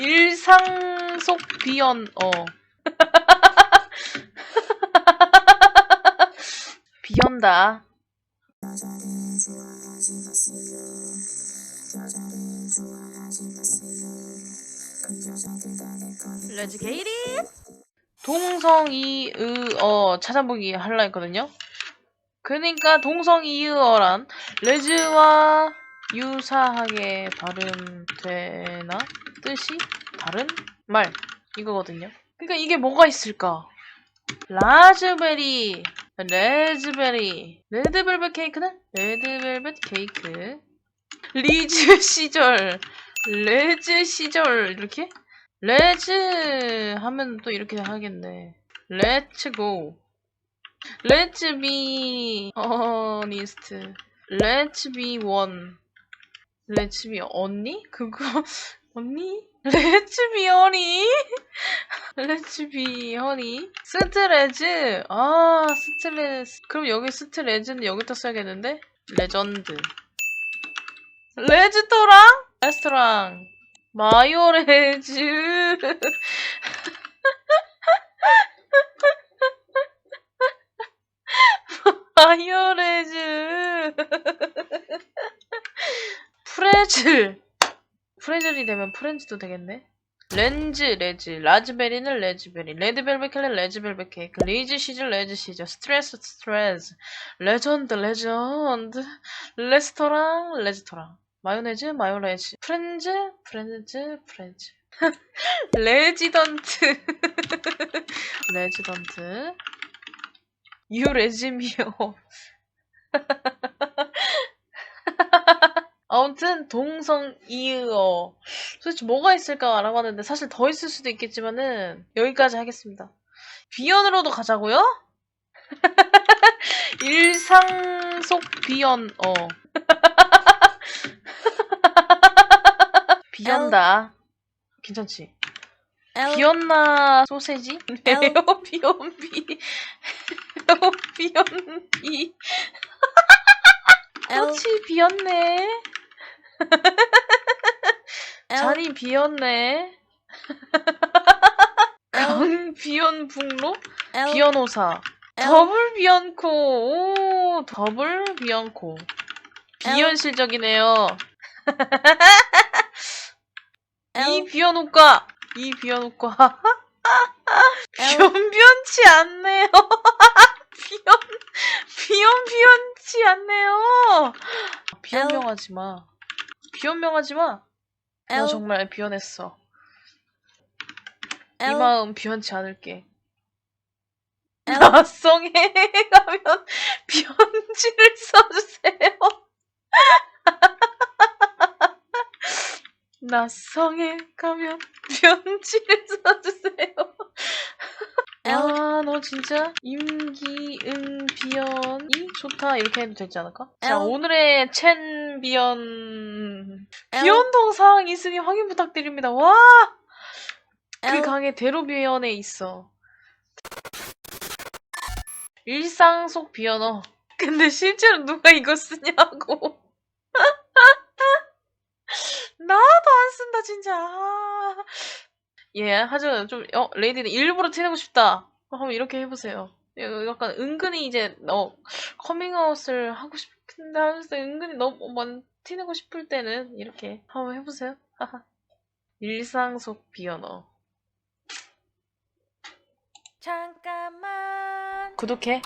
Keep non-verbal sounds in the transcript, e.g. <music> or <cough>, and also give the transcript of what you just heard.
일상 속 비언 어 <laughs> 비언다 Let's get it. 동성이의어 찾아보기 할라 했거든요. 그러니까 동성이의어란 레즈와 유사하게 발음되나? 뜻이? 다른 말. 이거거든요. 그러니까 이게 뭐가 있을까? 라즈베리, 레즈베리, 레드벨벳 케이크는? 레드벨벳 케이크, 리즈 시절, 레즈 시절. 이렇게? 레즈 하면 또 이렇게 하겠네. Let's go. Let's be honest. Let's be 언니? 그거 <laughs> 언니? Honey. Let's be honey. 스트레즈. 아 스트레스. 그럼 여기 스트레즈는 여기다 써야겠는데? 레전드. 레스토랑? 레스토랑. 마요레즈. <laughs> 프레즐. 프레즐이 되면 프렌즈도 되겠네. 렌즈, 레즈, 라즈베리는 레즈베리, 레드벨벳 켈레, 레즈벨벳 케이크, 리즈 시즈, 레즈 시즈, 스트레스, 스트레스, 레전드, 레전드, 레스토랑, 레스토랑, 마요네즈, 마요네즈, 프렌즈, 프렌즈, 프렌즈, <laughs> 레지던트, <laughs> 레지던트, 유 레즈미오. <laughs> 아무튼 동성이의어 도대체 뭐가 있을까 알아봤는데 사실 더 있을 수도 있겠지만은 여기까지 하겠습니다. 비언으로도 가자고요? 일상 속 비언어 비언다 괜찮지? 비언나 소세지? L. 네오 비언비 네오 비언비 L 꽃이 비었네 <laughs> 자리 비었네. <laughs> 강 비연 북로? L 비연호사. 더블 비연코. 오 더블 비연코. 비연실적이네요. <laughs> 이 비연호과 이 비연호과. 변변치 않네요. 비연 비연 비연치 않네요. 비연명하지 마. 비연명하지 마. 나 정말 비연했어. 이 마음 비연치 않을게. 나성에 가면 <laughs> 편지를 써주세요. <laughs> 나성에 가면 편지를 써주세요. <laughs> 아, 너 진짜 임기응 비연이 좋다 이렇게 해도 되지 않을까? 자. 오늘의 첸 비연 비연 동상 있으니 확인 부탁드립니다. 와, 그 강의 대로비연에 있어. 일상 속 비언어. 근데 실제로 누가 이거 쓰냐고. <laughs> 나도 안 쓴다 진짜. 예, 하지만 좀 어, 레이디는 일부러 티내고 싶다. 한번 이렇게 해보세요. 예, 약간 은근히 이제 어 커밍아웃을 하고 싶은데 하면서 은근히 너무 많 이 티내고 싶을 때는 이렇게 한번 해보세요. 일상 속 비언어. 잠깐만 구독해.